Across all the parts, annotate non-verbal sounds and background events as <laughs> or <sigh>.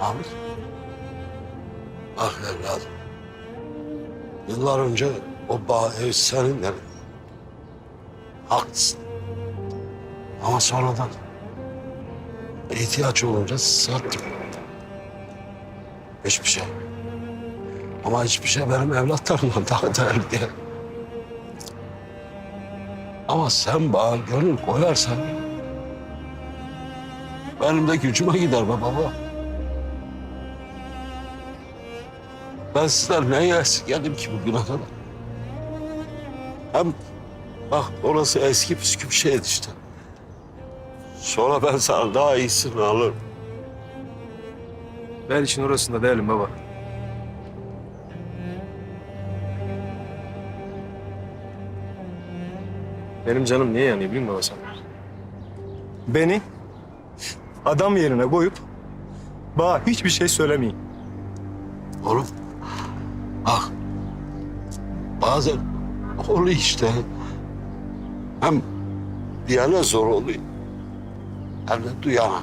Mahmut. Ah evladım. Yıllar önce o bağ ev senin de. Haklısın. Ama sonradan ihtiyaç olunca sattım. Hiçbir şey. Ama hiçbir şey benim evlatlarımdan daha değerli değil. Ama sen bana gönül koyarsan benim de gücüme gider be baba. Ben sizden neye esirgedim ki bugüne kadar? Hem bak orası eski püskü bir şeydi işte. Sonra ben sana daha iyisini alırım. Ben işin orasında değilim baba. Benim canım niye yanıyor biliyor musun baba sen? Beni adam yerine koyup bana hiçbir şey söylemeyin. Oğlum bazen oluyor işte. Hem diyene zor oluyor. Hem de duyana.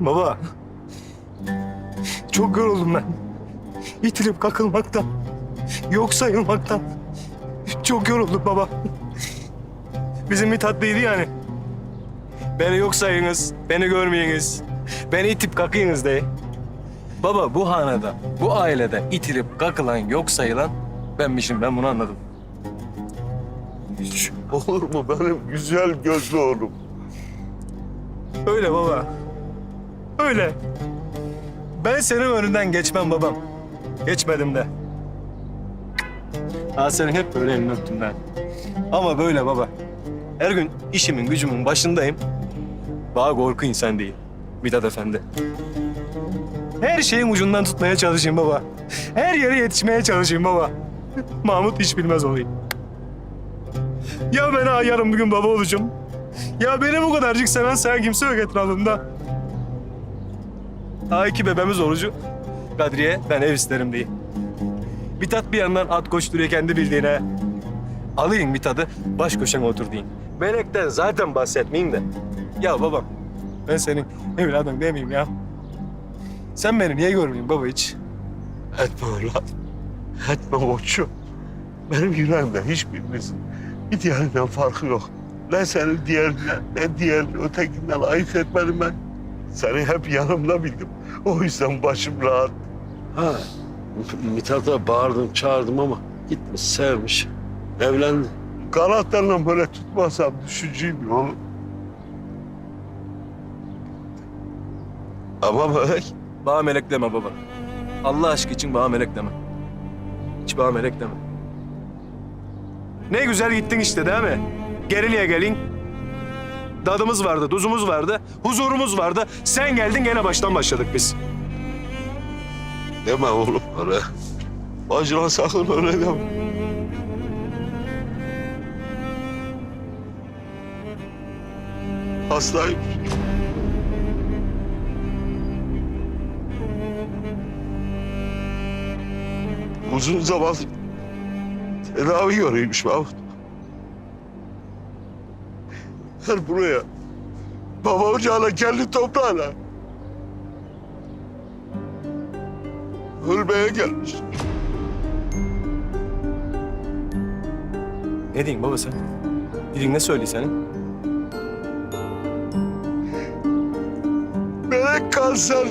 Baba. Çok yoruldum ben. İtilip kakılmaktan. Yok sayılmaktan. Çok yoruldum baba. Bizim bir tatlıydı yani. Beni yok sayınız, beni görmeyiniz. Beni itip kakıyınız diye. Baba bu hanede, bu ailede itilip kakılan, yok sayılan benmişim. Ben bunu anladım. Hiç olur mu benim güzel gözlü oğlum? Öyle baba. Öyle. Ben senin önünden geçmem babam. Geçmedim de. Ha senin hep böyle elini öptüm ben. Ama böyle baba. Her gün işimin gücümün başındayım. Bana korku insan değil. Mithat Efendi. Her şeyin ucundan tutmaya çalışayım baba. Her yere yetişmeye çalışayım baba. Mahmut hiç bilmez olayım. Ya ben ha yarın bugün baba olacağım. Ya beni bu kadarcık seven sen kimse yok etrafımda. Ha iki bebeğimiz orucu. Kadriye ben ev isterim diye. Bir tat bir yandan at koşturuyor kendi bildiğine. Alayım bir tadı baş köşene otur deyin. Melek'ten zaten bahsetmeyin de. Ya babam ben senin evladın değil miyim ya? Sen beni niye görmüyorsun baba hiç? Etme evlat. Etme koçum. Benim yüreğimde hiçbirinizin bir diğerinden farkı yok. Ne seni diğerinden ne diğerini ötekinden ayırt etmedim ben. Seni hep yanımda bildim. O yüzden başım rahat. Ha, Mithat'a bağırdım, çağırdım ama gitmiş, sevmiş. Evlendi. Kanatlarla böyle tutmasam düşeceğim ya oğlum. Ama melek, Bana melek deme baba. Allah aşkı için bana melek deme. Hiç bana melek deme. Ne güzel gittin işte değil mi? Geriliye gelin. Dadımız vardı, tuzumuz vardı, huzurumuz vardı. Sen geldin gene baştan başladık biz. deme oğlum öyle. Bacına sakın öyle deme. Hastayım. Uzun zaman tedavi görüyormuş Mahmut. Gel buraya. Baba ocağına kendi toprağına. Ölmeye gelmiş. Ne diyeyim baba sen? Dilin ne söylüyor senin? Melek kanser.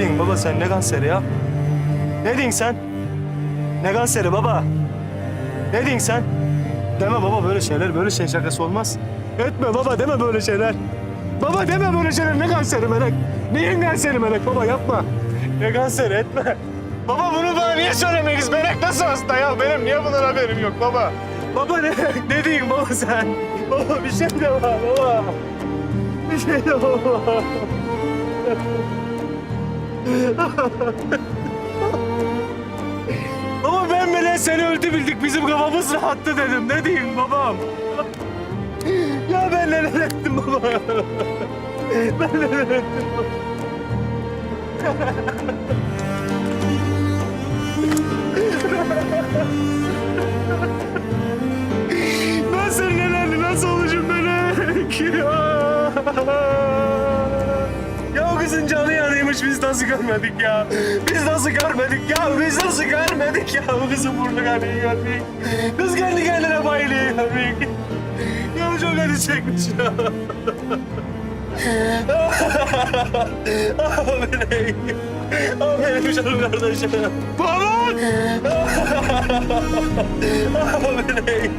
Diyorsun baba sen ne kanseri ya? Ne diyorsun sen? Ne kanseri baba? Ne diyorsun sen? Deme baba böyle şeyler, böyle şey şakası olmaz. Etme baba deme böyle şeyler. Baba deme böyle şeyler. Ne kanseri melek? Neyin kanseri melek baba yapma. Ne kanseri etme. Baba bunu bana niye söylemeyiz? Melek nasıl hasta ya? Benim niye bundan haberim yok baba? Baba ne, ne diyeyim baba sen? Baba bir şey de var baba. Bir şey de baba. <laughs> Baba ben bile seni öldü bildik bizim kafamız rahattı dedim. Ne diyeyim babam? <laughs> Ya ben neler ettim baba? <laughs> Ben neler ettim? Ben senin ellerini nasıl olacağım melek? Ya o kızın canı yanıymış biz nasıl görmedik ya? Biz nasıl görmedik ya? Biz nasıl görmedik ya? O kızın burnu kanıyı görmedik. Kız kendi kendine bayılıyor görmedik. Ya çok acı çekmiş ya. Ah melek. Ah benim canım kardeşim. Baba! Ah melek.